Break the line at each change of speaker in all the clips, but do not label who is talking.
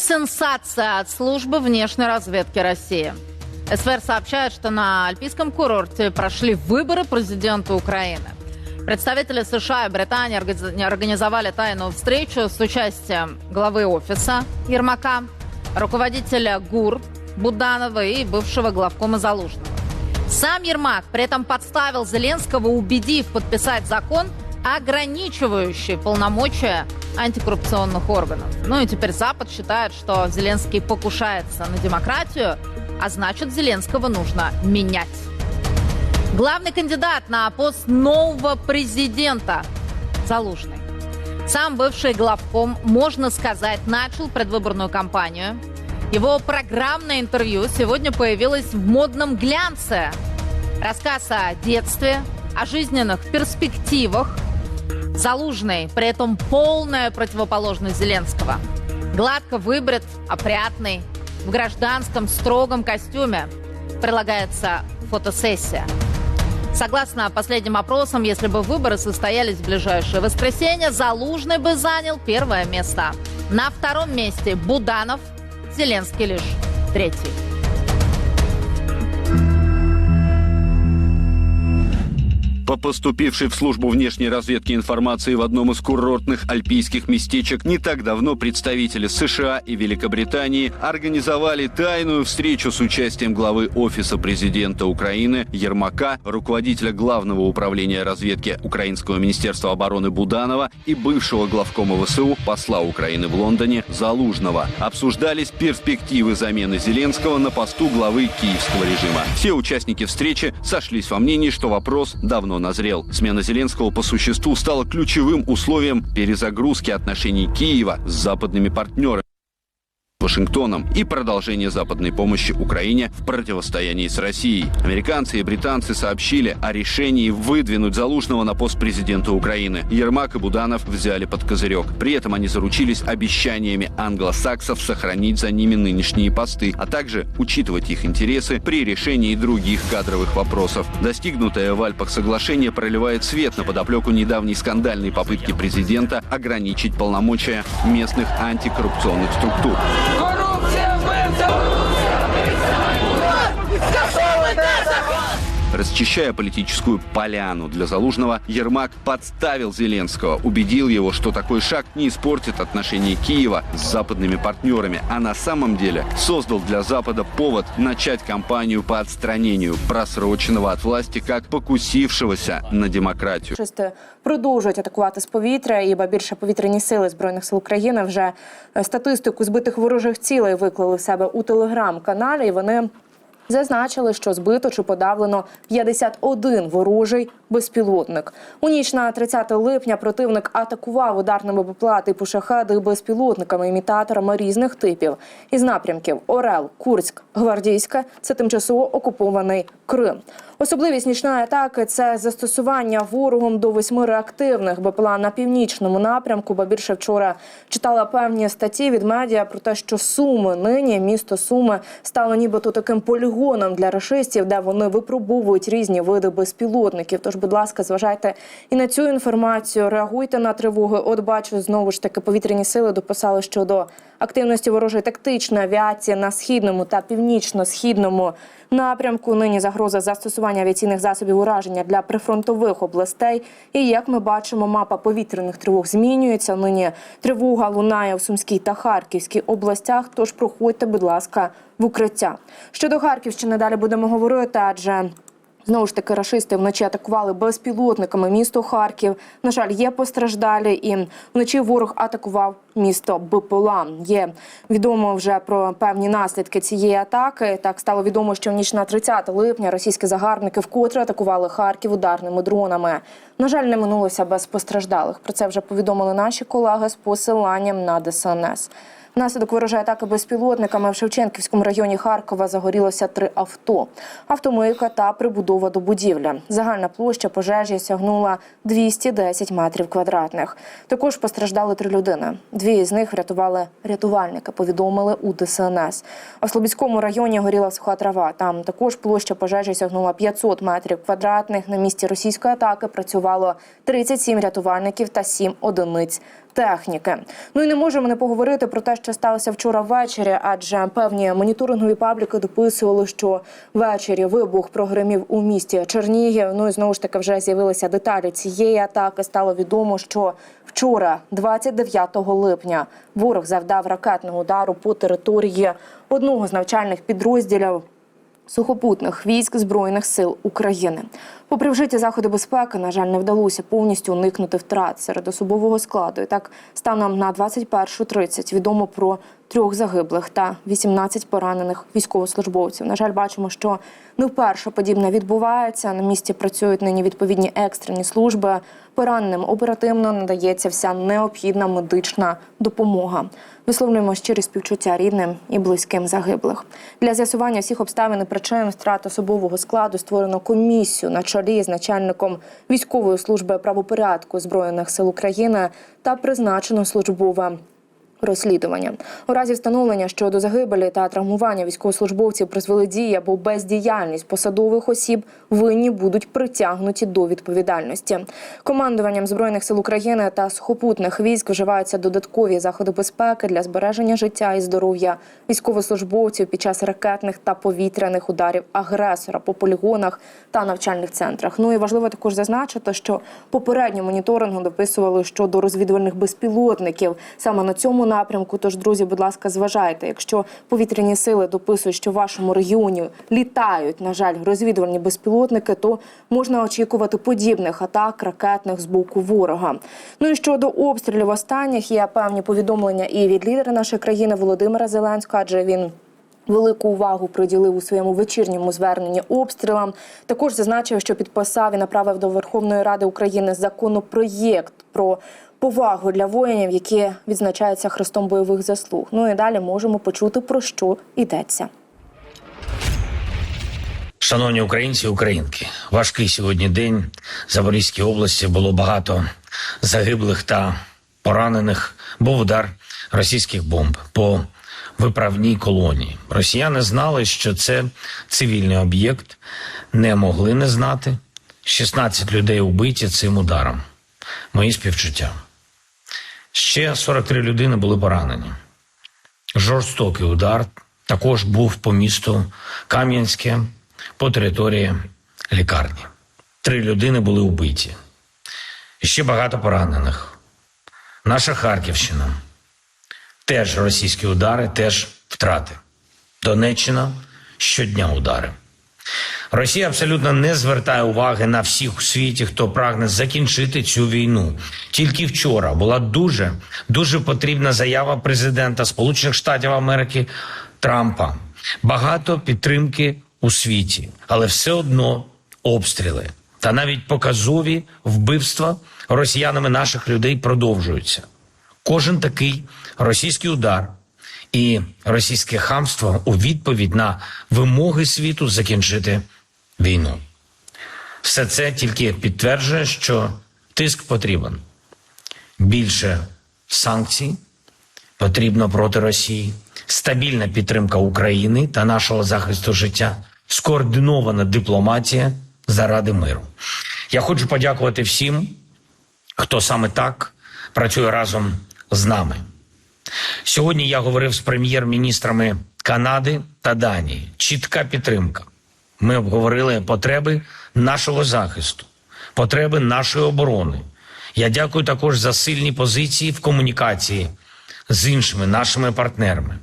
сенсация от службы внешней разведки России. СФР сообщает, что на Альпийском курорте прошли выборы президента Украины. Представители США и Британии организ- организовали тайную встречу с участием главы офиса Ермака, руководителя ГУР Буданова и бывшего главкома Залужного. Сам Ермак при этом подставил Зеленского, убедив подписать закон, ограничивающий полномочия антикоррупционных органов. Ну и теперь Запад считает, что Зеленский покушается на демократию, а значит Зеленского нужно менять. Главный кандидат на пост нового президента Залужный. Сам бывший главком, можно сказать, начал предвыборную кампанию. Его программное интервью сегодня появилось в модном глянце. Рассказ о детстве, о жизненных перспективах. Залужный, при этом полная противоположность Зеленского. Гладко выбрит, опрятный, в гражданском строгом костюме. Прилагается фотосессия. Согласно последним опросам, если бы выборы состоялись в ближайшее воскресенье, Залужный бы занял первое место. На втором месте Буданов, Зеленский лишь третий.
По поступившей в службу внешней разведки информации в одном из курортных альпийских местечек не так давно представители США и Великобритании организовали тайную встречу с участием главы Офиса президента Украины Ермака, руководителя Главного управления разведки Украинского министерства обороны Буданова и бывшего главкома ВСУ посла Украины в Лондоне Залужного. Обсуждались перспективы замены Зеленского на посту главы киевского режима. Все участники встречи сошлись во мнении, что вопрос давно назрел. Смена Зеленского по существу стала ключевым условием перезагрузки отношений Киева с западными партнерами. Вашингтоном и продолжение западной помощи Украине в противостоянии с Россией. Американцы и британцы сообщили о решении выдвинуть Залужного на пост президента Украины. Ермак и Буданов взяли под козырек. При этом они заручились обещаниями англосаксов сохранить за ними нынешние посты, а также учитывать их интересы при решении других кадровых вопросов. Достигнутое в Альпах соглашение проливает свет на подоплеку недавней скандальной попытки президента ограничить полномочия местных антикоррупционных структур.
Good
Расчищая политическую поляну для Залужного, Ермак подставил Зеленского, убедил его, что такой шаг не испортит отношения Киева с западными партнерами, а на самом деле создал для Запада повод начать кампанию по отстранению просроченного от власти как покусившегося на демократию.
Фашисти продовжують атакувати з повітря, і ба більше повітряні сили збройних сил України вже е, статистику збитих ворожих цілей виклали в себе у телеграм-каналі. І вони зазначили, що збито чи подавлено 51 ворожий безпілотник. У ніч на 30 липня противник атакував ударними БПЛА типу шахеди безпілотниками імітаторами різних типів із напрямків Орел, Курськ, Гвардійське. Це тимчасово окупований Крим. Особливість нічної атаки це застосування ворогом до восьми реактивних БПЛА на північному напрямку. Ба більше вчора читала певні статті від медіа про те, що Суми нині місто Суми стало нібито таким полігоном для рашистів, де вони випробовують різні види безпілотників. Тож, будь ласка, зважайте і на цю інформацію. Реагуйте на тривоги. От бачу знову ж таки повітряні сили дописали щодо активності ворожої тактичної авіації на східному та північно-східному напрямку. Нині загроза застосування авіаційних засобів ураження для прифронтових областей. І як ми бачимо, мапа повітряних тривог змінюється. Нині тривога лунає в Сумській та Харківській областях. Тож проходьте, будь ласка, в укриття. Щодо Харківщини далі будемо говорити, адже. Знову ж таки, рашисти вночі атакували безпілотниками місто Харків. На жаль, є постраждалі, і вночі ворог атакував місто БПЛА. Є відомо вже про певні наслідки цієї атаки. Так стало відомо, що в ніч на 30 липня російські загарбники вкотре атакували Харків ударними дронами. На жаль, не минулося без постраждалих. Про це вже повідомили наші колеги з посиланням на ДСНС. Внаслідок ворожої атаки безпілотниками в Шевченківському районі Харкова загорілося три авто, автомийка та прибудова до будівлі. Загальна площа пожежі сягнула 210 метрів квадратних. Також постраждали три людини. Дві з них врятували рятувальники. Повідомили у ДСНС. А Слобідському районі горіла суха трава. Там також площа пожежі сягнула 500 метрів квадратних. На місці російської атаки працювало 37 рятувальників та 7 одиниць техніки. Ну і не можемо не поговорити про те, що сталося вчора ввечері, адже певні моніторингові пабліки дописували, що ввечері вибух прогремів у місті Чернігів. Ну і знову ж таки вже з'явилися деталі цієї атаки. Стало відомо, що вчора, 29 липня, ворог завдав ракетного удару по території одного з навчальних підрозділів сухопутних військ збройних сил України. Попри вжиті заходи безпеки, на жаль, не вдалося повністю уникнути втрат серед особового складу. І так, станом на 21.30 відомо про трьох загиблих та 18 поранених військовослужбовців. На жаль, бачимо, що не вперше подібне відбувається. На місці працюють нині відповідні екстрені служби. Пораненим оперативно надається вся необхідна медична допомога. Висловлюємо щирі співчуття рідним і близьким загиблих. Для з'ясування всіх обставин і причин втрат особового складу створено комісію на чолі з начальником військової служби правопорядку збройних сил України та призначено службове розслідування. У разі встановлення, що до загибелі та травмування військовослужбовців призвели дії або бездіяльність посадових осіб, винні будуть притягнуті до відповідальності. Командуванням збройних сил України та сухопутних військ вживаються додаткові заходи безпеки для збереження життя і здоров'я військовослужбовців під час ракетних та повітряних ударів агресора по полігонах та навчальних центрах. Ну і важливо також зазначити, що попередньо моніторингу дописували щодо розвідувальних безпілотників саме на цьому напрямку. Тож, друзі, будь ласка, зважайте, якщо повітряні сили дописують, що в вашому регіоні літають, на жаль, розвідувальні безпілотники, то можна очікувати подібних атак ракетних з боку ворога. Ну і щодо обстрілів останніх є певні повідомлення і від лідера нашої країни Володимира Зеленського, адже він. Велику увагу приділив у своєму вечірньому зверненні обстрілам. Також зазначив, що підписав і направив до Верховної Ради України законопроєкт про повагу для воїнів, які відзначаються хрестом бойових заслуг. Ну і далі можемо почути про що йдеться.
Шановні українці і українки, важкий сьогодні день. В Запорізькій області було багато загиблих та поранених. Був удар російських бомб по виправній колонії. Росіяни знали, що це цивільний об'єкт, не могли не знати. 16 людей убиті цим ударом. Мої співчуття. Ще 43 людини були поранені. Жорстокий удар також був по місту Кам'янське, по території лікарні. Три людини були вбиті. Ще багато поранених. Наша Харківщина. Теж російські удари, теж втрати. Донеччина щодня удари. Росія абсолютно не звертає уваги на всіх у світі, хто прагне закінчити цю війну. Тільки вчора була дуже дуже потрібна заява президента Сполучених Штатів Америки Трампа. Багато підтримки у світі, але все одно обстріли та навіть показові вбивства росіянами наших людей продовжуються. Кожен такий російський удар і російське хамство у відповідь на вимоги світу закінчити війну. Все це тільки підтверджує, що тиск потрібен. Більше санкцій потрібно проти Росії, стабільна підтримка України та нашого захисту життя, скоординована дипломатія заради миру. Я хочу подякувати всім, хто саме так працює разом з нами. Сьогодні я говорив з прем'єр-міністрами Канади та Данії. Чітка підтримка. Ми обговорили потреби нашого захисту, потреби нашої оборони. Я дякую також за сильні позиції в комунікації з іншими нашими партнерами.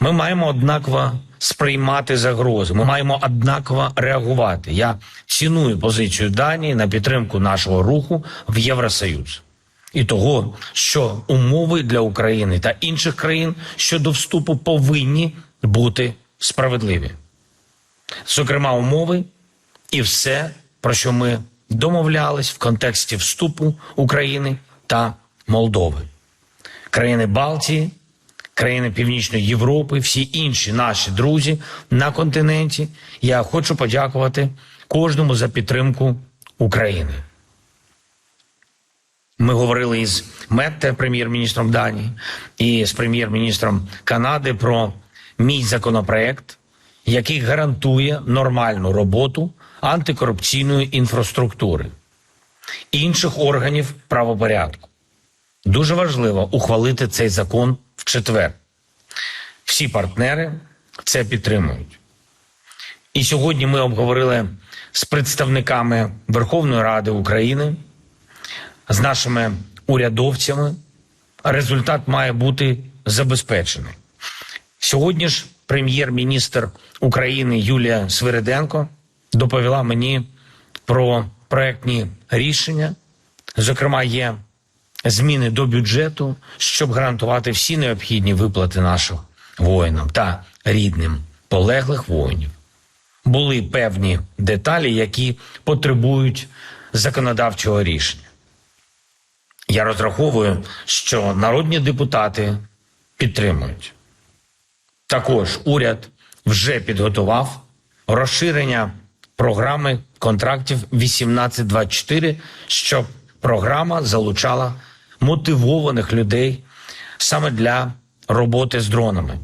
Ми маємо однаково сприймати загрози. Ми маємо однаково реагувати. Я ціную позицію Данії на підтримку нашого руху в Євросоюз і того, що умови для України та інших країн щодо вступу повинні бути справедливі. Зокрема, умови і все, про що ми домовлялись в контексті вступу України та Молдови, країни Балтії, країни Північної Європи, всі інші наші друзі на континенті. Я хочу подякувати кожному за підтримку України. Ми говорили із Метте, прем'єр-міністром Данії, і з прем'єр-міністром Канади про мій законопроект, який гарантує нормальну роботу антикорупційної інфраструктури інших органів правопорядку. дуже важливо ухвалити цей закон в четвер. Всі партнери це підтримують. І сьогодні ми обговорили з представниками Верховної Ради України, з нашими урядовцями. Результат має бути забезпечений. Сьогодні ж прем'єр-міністр України Юлія Свириденко доповіла мені про проектні рішення. Зокрема, є зміни до бюджету, щоб гарантувати всі необхідні виплати нашим воїнам та рідним полеглих воїнів. Були певні деталі, які потребують законодавчого рішення. Я розраховую, що народні депутати підтримують. Також уряд вже підготував розширення програми контрактів 1824, щоб програма залучала мотивованих людей саме для роботи з дронами.